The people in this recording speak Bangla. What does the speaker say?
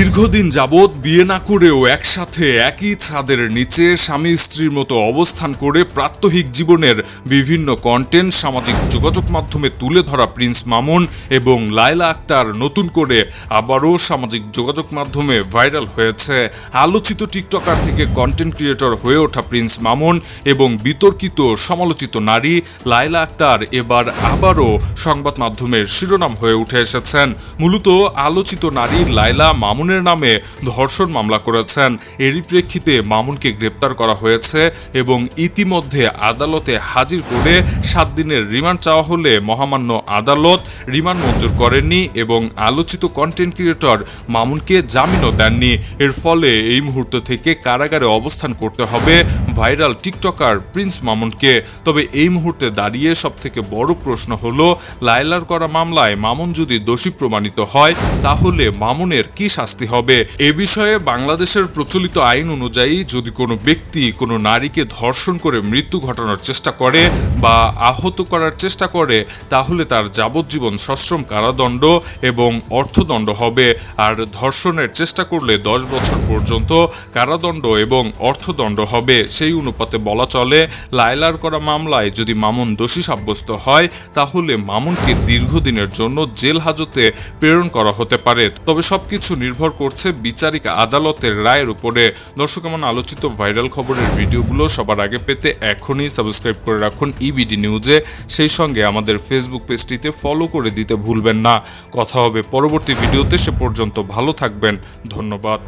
দীর্ঘদিন যাবৎ বিয়ে না করেও একসাথে একই ছাদের নিচে স্বামী স্ত্রীর মতো অবস্থান করে প্রাত্যহিক জীবনের বিভিন্ন কন্টেন্ট সামাজিক যোগাযোগ মাধ্যমে তুলে ধরা প্রিন্স মামুন এবং লায়লা আক্তার নতুন করে আবারও সামাজিক যোগাযোগ মাধ্যমে ভাইরাল হয়েছে। আলোচিত টিকটকার থেকে কন্টেন্ট ক্রিয়েটর হয়ে ওঠা প্রিন্স মামুন এবং বিতর্কিত সমালোচিত নারী লায়লা আক্তার এবার আবারও সংবাদ মাধ্যমের শিরোনাম হয়ে উঠে এসেছেন। মূলত আলোচিত নারী লায়লা মামুনের নামে ধর্ষণ মামলা করেছেন। এরই প্রেক্ষিতে মামুনকে গ্রেপ্তার করা হয়েছে এবং ইতিমধ্যে আদালতে হাজির করে সাত দিনের রিমান্ড চাওয়া হলে মহামান্য আদালত রিমান্ড মঞ্জুর করেননি এবং আলোচিত কন্টেন্ট ক্রিয়েটর মামুনকে জামিনও দেননি। এর ফলে এই মুহূর্ত থেকে কারাগারে অবস্থান করতে হবে ভাইরাল টিকটকার প্রিন্স মামুনকে। তবে এই মুহূর্তে দাঁড়িয়ে সব থেকে বড় প্রশ্ন হলো, লায়লার করা মামলায় মামুন যদি দোষী প্রমাণিত হয়, তাহলে মামুনের কি শাস্তি হবে। এ বিষয়ে বাংলাদেশের প্রচলিত আইন অনুযায়ী যদি কোনো ব্যক্তি কোনো নারীকে ধর্ষণ করে মৃত্যু ঘটানোর চেষ্টা করে বা আহত করার চেষ্টা করে, তাহলে তার যাবজ্জীবন সশ্রম কারাদণ্ড এবং অর্থদণ্ড হবে। আর ধর্ষণের চেষ্টা করলে দশ বছর পর্যন্ত কারাদণ্ড এবং অর্থদণ্ড হবে। সেই অনুপাতে বলা চলে, লায়লার করা মামলায় যদি মামুন দোষী সাব্যস্ত হয়, তাহলে মামুনকে দীর্ঘদিনের জন্য জেল হাজতে প্রেরণ করা হতে পারে। তবে সবকিছু নির্ভর করছে বিচারিক আদালতের রায়ের উপরে। দর্শক, এমন আলোচিত ভাইরাল খবরের ভিডিওগুলো সবার আগে পেতে এখনই সাবস্ক্রাইব করে রাখুন ইবিডি নিউজে সেই সঙ্গে আমাদের ফেসবুক পেজটিতে ফলো করে দিতে ভুলবেন না। কথা হবে পরবর্তী ভিডিওতে। সে পর্যন্ত ভালো থাকবেন। ধন্যবাদ।